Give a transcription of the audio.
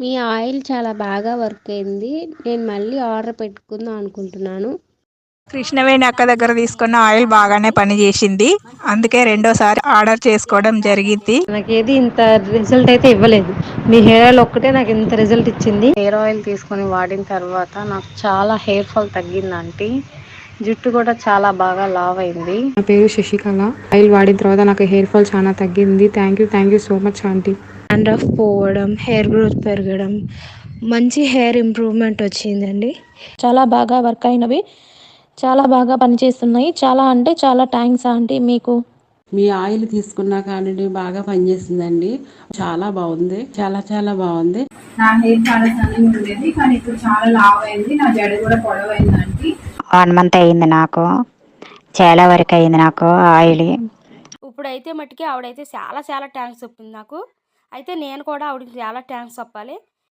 మీ oil చాలా బాగా work అయింది. నేను మళ్ళీ ఆర్డర్ పెట్టుకుందాం అనుకుంటున్నాను. కృష్ణవేణి అక్క దగ్గర తీసుకున్న ఆయిల్ బాగానే పనిచేసింది అందుకే రెండోసారి ఆర్డర్ చేసుకోవడం జరిగింది. నాకు ఏది ఇంత రిజల్ట్ అయితే ఇవ్వలేదు. మీ హెయిర్ ఆయిల్ ఒక్కటే నాకు ఇంత రిజల్ట్ ఇచ్చింది. హెయిర్ ఆయిల్ తీసుకొని వాడిన తర్వాత నాకు చాలా హెయిర్ ఫాల్ తగ్గింది ఆంటీ. జుట్టు కూడా చాలా బాగా లావ్ అయింది. నా పేరు శశికళ. ఆయిల్ వాడిన తర్వాత నాకు హెయిర్ ఫాల్ చాలా తగ్గింది. Thank you thank you so much aunty. Dandruff పోవడం హెయిర్ గ్రోత్ పెరగడం మంచి హెయిర్ ఇంప్రూవ్మెంట్ వచ్చిందండి. చాలా బాగా వర్క్ అయినవి చాలా బాగా పనిచేస్తున్నాయి. చాలా అంటే చాలా థ్యాంక్స్ ఆంటీ మీకు. మీ ఆయిల్ తీసుకున్న కానీ బాగా పనిచేసిందండి. చాలా బాగుంది చాలా చాలా బాగుంది. నా హెయిర్ చాలా సన్నగా ఉండేది కానీ ఇప్పుడు చాలా లావ్ అయింది. నా జడ కూడా పొడవైంది ఆంటీ. వన్ మంత్ అయింది నాకు. చాలా వరకు అయింది నాకు ఆయిల్. ఇప్పుడైతే మట్టుకి ఆవిడైతే చాలా చాలా థ్యాంక్స్ చెప్పింది నాకు. అయితే నేను కూడా ఆవిడకి చాలా థ్యాంక్స్ చెప్పాలి.